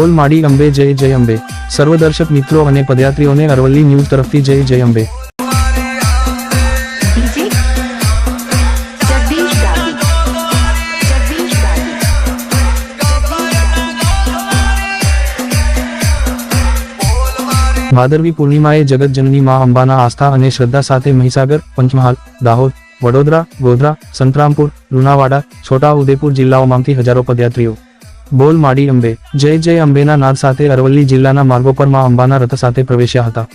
બોલ માડી અંબે જય જય અંબે. સર્વદર્શક મિત્રો અને પદયાત્રીઓને અરવલ્લી ન્યૂઝ તરફથી જય જય અંબે. ભાદરવી પૂર્ણિમાએ જગતજનની મા અંબાના આસ્થા અને શ્રદ્ધા સાથે મહીસાગર પંચમહાલ દાહોદ વડોદરા ગોધરા સંતરામપુર લુણાવાડા છોટા ઉદેપુર જિલ્લાઓમાંથી હજારો પદયાત્રીઓ બોલ માડી અંબે. જય જય અંબેના નાદ સાથે અરવલ્લી જિલ્લાના માર્ગો પર મા અંબાના રથ સાથે પ્રવેશ્યા હતા.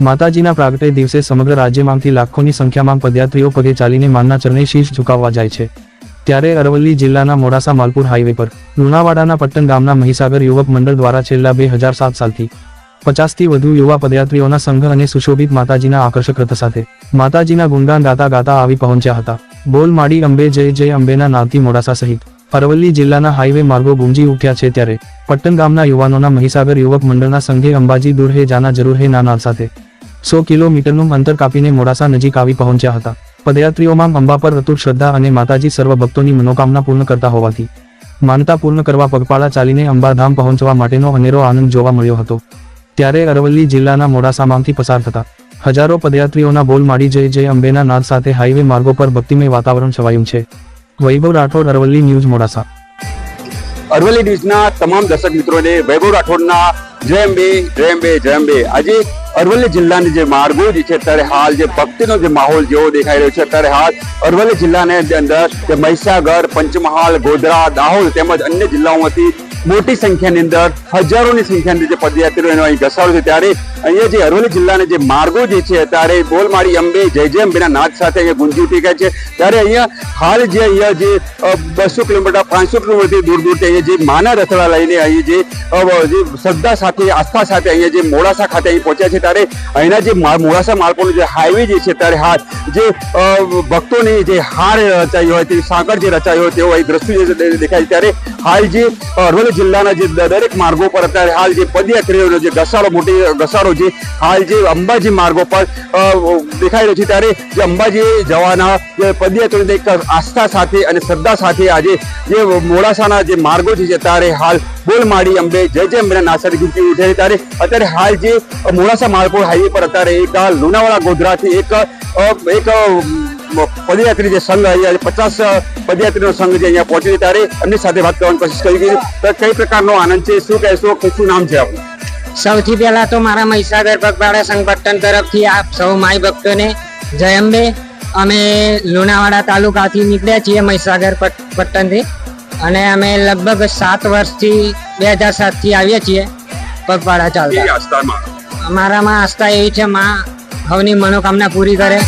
માતાજીના પ્રાગટે દિવસે સમગ્ર રાજ્યમાંથી લાખોની સંખ્યામાં પદયાત્રીઓ પગે ચાલીને માનના ચરણે શીશ ઝુકાવવા જાય છે. ત્યારે અરવલ્લી જિલ્લાના મોડાસા માલપુર હાઈવે પર, લુણાવાડાના પટ્ટન ગામના મહીસાગર યુવક મંડળ દ્વારા છેલ્લા બે હજાર સાત સાલથી પચાસથી વધુ યુવા પદયાત્રીઓના સંઘ અને સુશોભિત માતાજીના આકર્ષક રથ સાથે માતાજીના ગુણગાન ગાતા ગાતા આવી પહોંચ્યા હતા. બોલ માડી અંબે, જય જય અંબેના નાદથી મોડાસા સહિત અરવલ્લી જિલ્લાના હાઈવે માર્ગો ગુંજી ઉઠ્યા છે ત્યારે પટ્ટન ગામના યુવાનોના મહીસાગર યુવક મંડળના સંઘે અંબાજી દૂર હે, જાના જરૂર હે, ના નાદ સાથે સો કિલોમીટરનું અંતર કાપીને મોડાસા નજીક આવી પહોંચ્યા હતા. પદયાત્રીઓમાં અંબા પર અતુટ શ્રદ્ધા અને માતાજી સર્વ ભક્તોની મનોકામના પૂર્ણ કરતા હોવાથી માનતા પૂર્ણ કરવા પગપાળા ચાલીને અંબાધામ પહોંચવા માટેનો અનેરો આનંદ જોવા મળ્યો હતો. ત્યારે અરવલ્લી જિલ્લાના મોડાસામાંથી પસાર થતા હજારો પદયાત્રીઓના બોલ માડી જય જય અંબેના નાદ સાથે હાઈવે માર્ગો પર ભક્તિમય વાતાવરણ છવાયું છે. વૈભવ રાઠોડ, અરવલ્લી ન્યૂઝ મોડાસા. અરવલ્લી ન્યૂઝના તમામ દર્શક મિત્રોને વૈભવ રાઠોડના જય અંબે જય અંબે જય અંબે. આજે અરવલ્લી જિલ્લાની જે માર્ગો જે છે, અત્યારે હાલ જે ભક્તિનો જે માહોલ જેવો દેખાઈ રહ્યો છે, અત્યારે હાલ અરવલ્લી જિલ્લાની અંદર જે મહીસાગર, પંચમહાલ, ગોધરા, દાહોદ તેમજ અન્ય જિલ્લાઓમાંથી મોટી સંખ્યાની અંદર હજારોની સંખ્યાની જે પદયાત્રીઓ એનો અહીં ઘસારો છે. ત્યારે અહીંયા જે અરવલ્લી જિલ્લાના જે માર્ગો જે છે ત્યારે બોલમાળી અંબે, જય જય અંબેના નાદ સાથે અહીંયા ગુંજી ઉઠી ગયા છે. ત્યારે અહીંયા હાલ જે અહીંયા જે બસો કિલોમીટર, પાંચસો કિલોમીટર દૂર દૂરથી અહીંયા જે માના રથડા લઈને અહીંયા જે શ્રદ્ધા સાથે, આસ્થા સાથે અહીંયા જે મોડાસા ખાતે અહીં પહોંચ્યા છે. ત્યારે અહીંના જે મોડાસા માર્ગોનો જે હાઈવે જે છે, ત્યારે હાલ જે ભક્તોની જે હાર રચાઈ હોય તે સાંકળ જે રચાઈ હોય તેવો અહીં દ્રશ્યો દેખાય ત્યારે હાલ જે અરવલ્લી જિલ્લાના જે દરેક માર્ગો પર અત્યારે હાલ જે પદયાત્રીઓનો જે ઘસારો મોટી, ઘસારો જે હાલ જે અંબાજી માર્ગો પર દેખાઈ રહ્યો છે ત્યારે જે અંબાજી જવાના જે એક આસ્થા સાથે અને શ્રદ્ધા સાથે આજે જે મોડાસાના જે માર્ગો છે ત્યારે હાલ બોલમાળી, અંબે જય જય અંબેના નાસર ગુંજી ઉઠે ત્યારે અત્યારે હાલ જે મોડાસા માર્ગો હાઈવે પર અત્યારે એક લુણાવાડા ગોધરાથી એક એક પદયાત્રી જે સંઘ અહીંયા પચાસ પદયાત્રીનો સંઘ જે અહીંયા પહોંચ્યો છે ત્યારે એમની સાથે વાત કરવાની કોશિશ કરી. તો કઈ પ્રકારનો આનંદ છે? શું કહેશો? શું નામ છે આપનું સૌથી પહેલા તો મારા મહીસાગર પગપાળા સંગઠન તરફથી આપ સૌ માય ભક્તોને જય અંબે. અમે લુણાવાડા તાલુકાથી નીકળ્યા છીએ મહીસાગર પટ્ટનથી. અને અમે લગભગ સાત વર્ષથી બે હજાર સાતથી આવીએ છીએ પગપાળા ચાલતા અમારામાં આસ્થા એવી છે માં હવની મનોકામના પૂરી કરે.